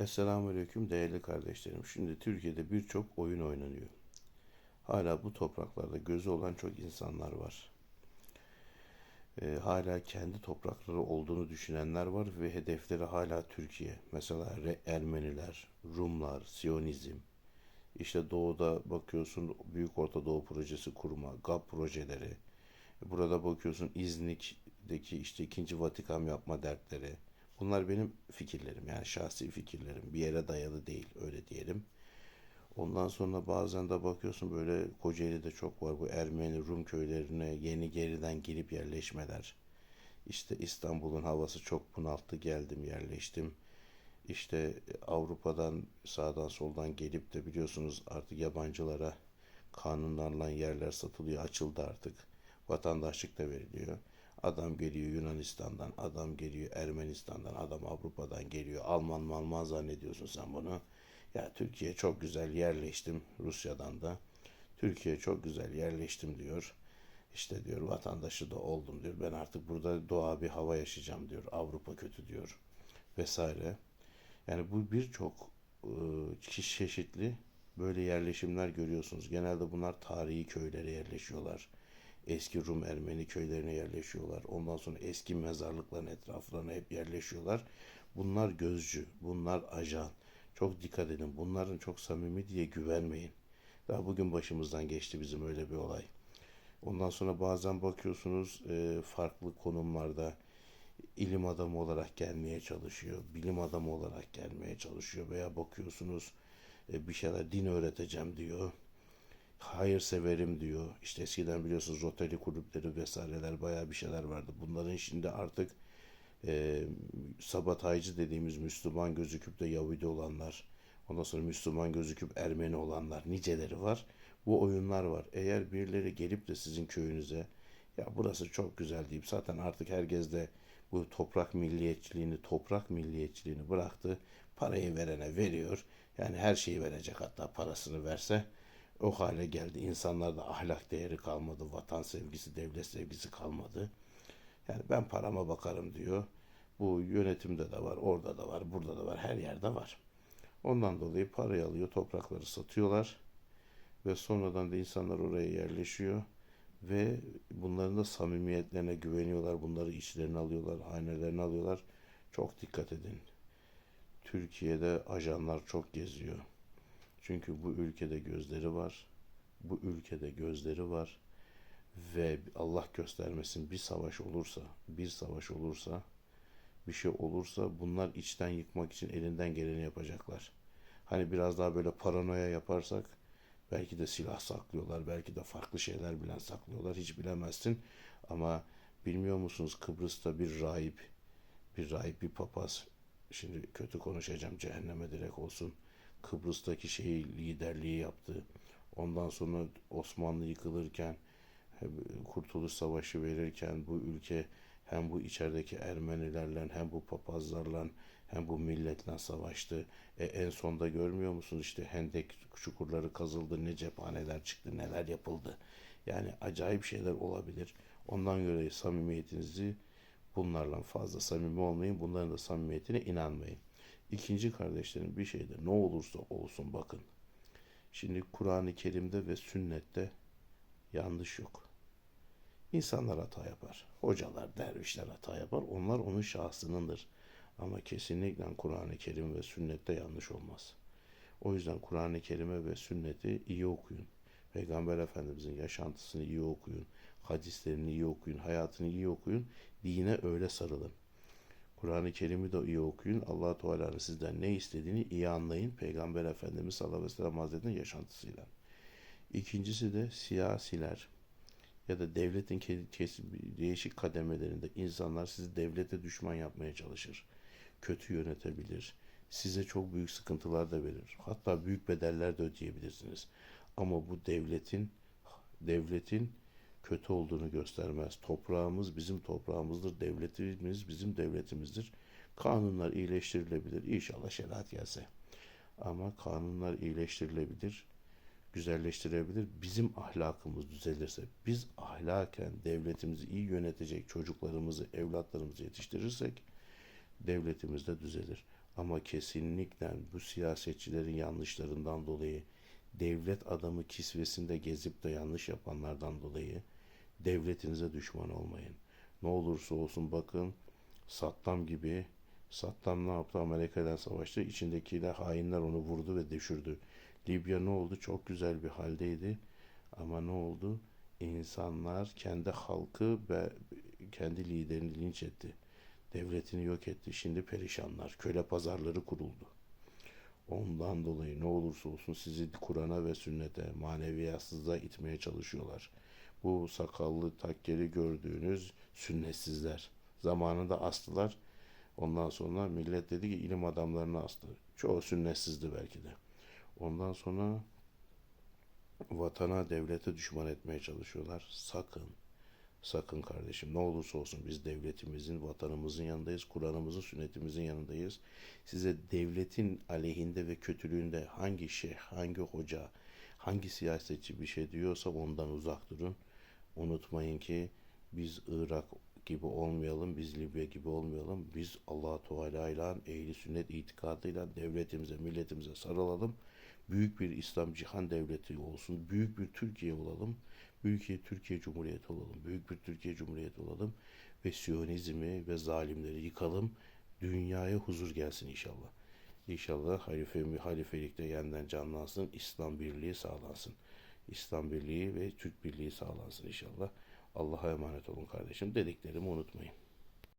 Esselamu Aleyküm değerli kardeşlerim. Şimdi Türkiye'de birçok oyun oynanıyor. Hala bu topraklarda gözü olan çok insanlar var. Ee, hala kendi toprakları olduğunu düşünenler var ve hedefleri hala Türkiye. Mesela Ermeniler, Rumlar, Siyonizm. İşte doğuda bakıyorsun Büyük Orta Doğu Projesi kurma, GAP projeleri. Burada bakıyorsun İznik'teki işte ikinci Vatikan yapma dertleri. Bunlar benim fikirlerim yani şahsi fikirlerim. Bir yere dayalı değil öyle diyelim. Ondan sonra bazen de bakıyorsun böyle Kocaeli'de çok var bu Ermeni Rum köylerine yeni geriden girip yerleşmeler. İşte İstanbul'un havası çok bunalttı geldim yerleştim. İşte Avrupa'dan sağdan soldan gelip de biliyorsunuz artık yabancılara kanunlarla yerler satılıyor açıldı artık. Vatandaşlık da veriliyor. Adam geliyor Yunanistan'dan, adam geliyor Ermenistan'dan, adam Avrupa'dan geliyor. Alman malman zannediyorsun sen bunu. Ya Türkiye çok güzel yerleştim Rusya'dan da. Türkiye çok güzel yerleştim diyor. İşte diyor vatandaşı da oldum diyor. Ben artık burada doğa bir hava yaşayacağım diyor. Avrupa kötü diyor vesaire. Yani bu birçok e, kişi çeşitli böyle yerleşimler görüyorsunuz. Genelde bunlar tarihi köylere yerleşiyorlar. Eski Rum Ermeni köylerine yerleşiyorlar. Ondan sonra eski mezarlıkların etraflarına hep yerleşiyorlar. Bunlar gözcü, bunlar ajan. Çok dikkat edin. Bunların çok samimi diye güvenmeyin. Daha bugün başımızdan geçti bizim öyle bir olay. Ondan sonra bazen bakıyorsunuz e, farklı konumlarda ilim adamı olarak gelmeye çalışıyor, bilim adamı olarak gelmeye çalışıyor veya bakıyorsunuz e, bir şeyler din öğreteceğim diyor. Hayır severim diyor. İşte eskiden biliyorsunuz Rotary kulüpleri vesaireler bayağı bir şeyler vardı. Bunların şimdi artık e, sabataycı dediğimiz Müslüman gözüküp de Yahudi olanlar, ondan sonra Müslüman gözüküp Ermeni olanlar niceleri var. Bu oyunlar var. Eğer birileri gelip de sizin köyünüze ya burası çok güzel deyip zaten artık herkes de bu toprak milliyetçiliğini, toprak milliyetçiliğini bıraktı. Parayı verene veriyor. Yani her şeyi verecek hatta parasını verse o hale geldi. İnsanlarda ahlak değeri kalmadı, vatan sevgisi, devlet sevgisi kalmadı. Yani ben parama bakarım diyor. Bu yönetimde de var, orada da var, burada da var, her yerde var. Ondan dolayı parayı alıyor, toprakları satıyorlar ve sonradan da insanlar oraya yerleşiyor ve bunların da samimiyetlerine güveniyorlar. Bunları içlerine alıyorlar, hanelerine alıyorlar. Çok dikkat edin. Türkiye'de ajanlar çok geziyor. Çünkü bu ülkede gözleri var. Bu ülkede gözleri var. Ve Allah göstermesin bir savaş olursa, bir savaş olursa, bir şey olursa bunlar içten yıkmak için elinden geleni yapacaklar. Hani biraz daha böyle paranoya yaparsak belki de silah saklıyorlar, belki de farklı şeyler bilen saklıyorlar. Hiç bilemezsin. Ama bilmiyor musunuz Kıbrıs'ta bir rahip, bir rahip, bir papaz. Şimdi kötü konuşacağım cehenneme direkt olsun. Kıbrıs'taki şeyi liderliği yaptı. Ondan sonra Osmanlı yıkılırken Kurtuluş Savaşı verirken bu ülke hem bu içerideki Ermenilerle hem bu papazlarla hem bu milletle savaştı. E, en sonda görmüyor musunuz işte Hendek çukurları kazıldı, ne cephaneler çıktı, neler yapıldı. Yani acayip şeyler olabilir. Ondan göre samimiyetinizi bunlarla fazla samimi olmayın. Bunların da samimiyetine inanmayın. İkinci kardeşlerim bir şeyde ne olursa olsun bakın. Şimdi Kur'an-ı Kerim'de ve sünnette yanlış yok. İnsanlar hata yapar. Hocalar, dervişler hata yapar. Onlar onun şahsınındır. Ama kesinlikle Kur'an-ı Kerim ve sünnette yanlış olmaz. O yüzden Kur'an-ı Kerim'e ve sünneti iyi okuyun. Peygamber Efendimizin yaşantısını iyi okuyun. Hadislerini iyi okuyun. Hayatını iyi okuyun. Dine öyle sarılın. Kur'an-ı Kerim'i de iyi okuyun. allah Teala'nın sizden ne istediğini iyi anlayın. Peygamber Efendimiz sallallahu aleyhi ve sellem hazretlerinin yaşantısıyla. İkincisi de siyasiler ya da devletin değişik kademelerinde insanlar sizi devlete düşman yapmaya çalışır. Kötü yönetebilir. Size çok büyük sıkıntılar da verir. Hatta büyük bedeller de ödeyebilirsiniz. Ama bu devletin devletin kötü olduğunu göstermez. Toprağımız bizim toprağımızdır, devletimiz bizim devletimizdir. Kanunlar iyileştirilebilir. İnşallah şeriat gelse. Ama kanunlar iyileştirilebilir, güzelleştirebilir. Bizim ahlakımız düzelirse, biz ahlaken devletimizi iyi yönetecek çocuklarımızı, evlatlarımızı yetiştirirsek devletimiz de düzelir. Ama kesinlikle bu siyasetçilerin yanlışlarından dolayı, devlet adamı kisvesinde gezip de yanlış yapanlardan dolayı devletinize düşman olmayın. Ne olursa olsun bakın Saddam gibi Saddam ne yaptı? Amerika'yla savaştı. İçindekiler hainler onu vurdu ve düşürdü. Libya ne oldu? Çok güzel bir haldeydi. Ama ne oldu? İnsanlar kendi halkı ve kendi liderini linç etti. Devletini yok etti. Şimdi perişanlar. Köle pazarları kuruldu. Ondan dolayı ne olursa olsun sizi Kur'an'a ve sünnete, maneviyatsızlığa itmeye çalışıyorlar. Bu sakallı takkeli gördüğünüz sünnetsizler. Zamanında astılar. Ondan sonra millet dedi ki ilim adamlarını astı. Çoğu sünnetsizdi belki de. Ondan sonra vatana, devlete düşman etmeye çalışıyorlar. Sakın, sakın kardeşim ne olursa olsun biz devletimizin, vatanımızın yanındayız, Kur'an'ımızın, sünnetimizin yanındayız. Size devletin aleyhinde ve kötülüğünde hangi şeyh, hangi hoca, hangi siyasetçi bir şey diyorsa ondan uzak durun. Unutmayın ki biz Irak gibi olmayalım, biz Libya gibi olmayalım. Biz Allah Teala ile ehli sünnet itikadıyla devletimize, milletimize sarılalım. Büyük bir İslam cihan devleti olsun. Büyük bir Türkiye olalım. Büyük bir Türkiye Cumhuriyeti olalım. Büyük bir Türkiye Cumhuriyeti olalım. Ve Siyonizmi ve zalimleri yıkalım. Dünyaya huzur gelsin inşallah. İnşallah halife, halifelikte yeniden canlansın. İslam birliği sağlansın. İslam birliği ve Türk birliği sağlansın inşallah. Allah'a emanet olun kardeşim. Dediklerimi unutmayın.